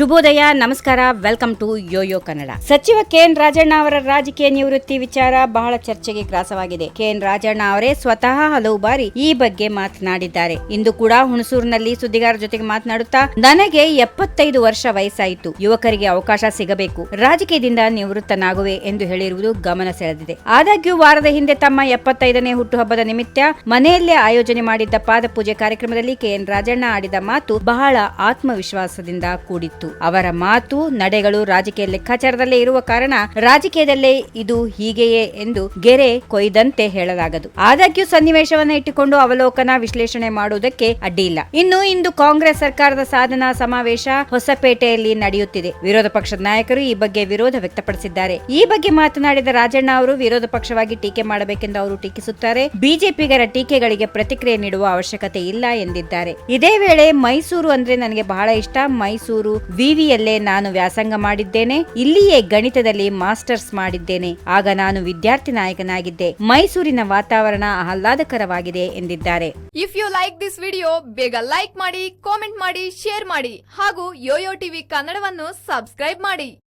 ಶುಭೋದಯ, ನಮಸ್ಕಾರ welcome to Yoyo Kannada ಸಚಿವ ಕೆಎನ್ ರಾಜಣ್ಣ ಅವರ ರಾಜಕೀಯ ನಿವೃತ್ತಿ ವಿಚಾರ ಬಹಳ ಚರ್ಚೆಗೆ ಗ್ರಾಸವಾಗಿದೆ. ಕೆಎನ್ ರಾಜಣ್ಣ ಅವರೇ ಸ್ವತಃ ಹಲವು ಬಾರಿ ಈ ಬಗ್ಗೆ ಮಾತನಾಡಿದ್ದಾರೆ. ಇಂದು ಕೂಡ ಹುಣಸೂರಿನಲ್ಲಿ ಸುದ್ದಿಗಾರರ ಜೊತೆಗೆ ಮಾತನಾಡುತ್ತಾ, ನನಗೆ ಎಪ್ಪತ್ತೈದು ವರ್ಷ ವಯಸ್ಸಾಯಿತು. ಯುವಕರಿಗೆ ಅವಕಾಶ ಸಿಗಬೇಕು. ರಾಜಕೀಯದಿಂದ ನಿವೃತ್ತನಾಗುವೆ ಎಂದು ಹೇಳಿರುವುದು ಗಮನ ಸೆಳೆದಿದೆ. ಆದಾಗ್ಯೂ ವಾರದ ಹಿಂದೆ ತಮ್ಮ ಎಪ್ಪತ್ತೈದನೇ ಹುಟ್ಟುಹಬ್ಬದ ನಿಮಿತ್ತ ಮನೆಯಲ್ಲೇ ಆಯೋಜನೆ ಮಾಡಿದ್ದ ಪಾದಪೂಜೆ ಕಾರ್ಯಕ್ರಮದಲ್ಲಿ ಕೆಎನ್ ರಾಜಣ್ಣ ಆಡಿದ ಮಾತು ಬಹಳ ಆತ್ಮವಿಶ್ವಾಸದಿಂದ ಕೂಡಿತ್ತು. ಅವರ ಮಾತು, ನಡೆಗಳು ರಾಜಕೀಯ ಲೆಕ್ಕಾಚಾರದಲ್ಲೇ ಇರುವ ಕಾರಣ ರಾಜಕೀಯದಲ್ಲೇ ಇದು ಹೀಗೆಯೇ ಎಂದು ಗೆರೆ ಕೊಯ್ದಂತೆ ಹೇಳಲಾಗದು. ಆದಾಗ್ಯೂ ಸನ್ನಿವೇಶವನ್ನ ಇಟ್ಟುಕೊಂಡು ಅವಲೋಕನ ವಿಶ್ಲೇಷಣೆ ಮಾಡುವುದಕ್ಕೆ ಅಡ್ಡಿಯಿಲ್ಲ ಇನ್ನು ಇಂದು ಕಾಂಗ್ರೆಸ್ ಸರ್ಕಾರದ ಸಾಧನಾ ಸಮಾವೇಶ ಹೊಸಪೇಟೆಯಲ್ಲಿ ನಡೆಯುತ್ತಿದೆ. ವಿರೋಧ ಪಕ್ಷದ ನಾಯಕರು ಈ ಬಗ್ಗೆ ವಿರೋಧ ವ್ಯಕ್ತಪಡಿಸಿದ್ದಾರೆ. ಈ ಬಗ್ಗೆ ಮಾತನಾಡಿದ ರಾಜಣ್ಣ ಅವರು, ವಿರೋಧ ಪಕ್ಷವಾಗಿ ಟೀಕೆ ಮಾಡಬೇಕೆಂದು ಅವರು ಟೀಕಿಸುತ್ತಾರೆ. ಬಿಜೆಪಿಗರ ಟೀಕೆಗಳಿಗೆ ಪ್ರತಿಕ್ರಿಯೆ ನೀಡುವ ಅವಶ್ಯಕತೆ ಇಲ್ಲ ಎಂದಿದ್ದಾರೆ. ಇದೇ ವೇಳೆ ಮೈಸೂರು ಅಂದ್ರೆ ನನಗೆ ಬಹಳ ಇಷ್ಟ. ಮೈಸೂರು ವಿವಿಯಲ್ಲೇ ನಾನು ವ್ಯಾಸಂಗ ಮಾಡಿದ್ದೇನೆ, ಇಲ್ಲಿಯೇ ಗಣಿತದಲ್ಲಿ ಮಾಸ್ಟರ್ಸ್ ಮಾಡಿದ್ದೇನೆ. ಆಗ ನಾನು ವಿದ್ಯಾರ್ಥಿ ನಾಯಕನಾಗಿದ್ದೆ. ಮೈಸೂರಿನ ವಾತಾವರಣ ಆಹ್ಲಾದಕರವಾಗಿದೆ ಎಂದಿದ್ದಾರೆ. If you like this video ಬೇಗ ಲೈಕ್ ಮಾಡಿ ಕಾಮೆಂಟ್ ಮಾಡಿ ಶೇರ್ ಮಾಡಿ, ಹಾಗೂ ಯೋಯೋ ಟಿವಿ ಕನ್ನಡವನ್ನು ಸಬ್ಸ್ಕ್ರೈಬ್ ಮಾಡಿ.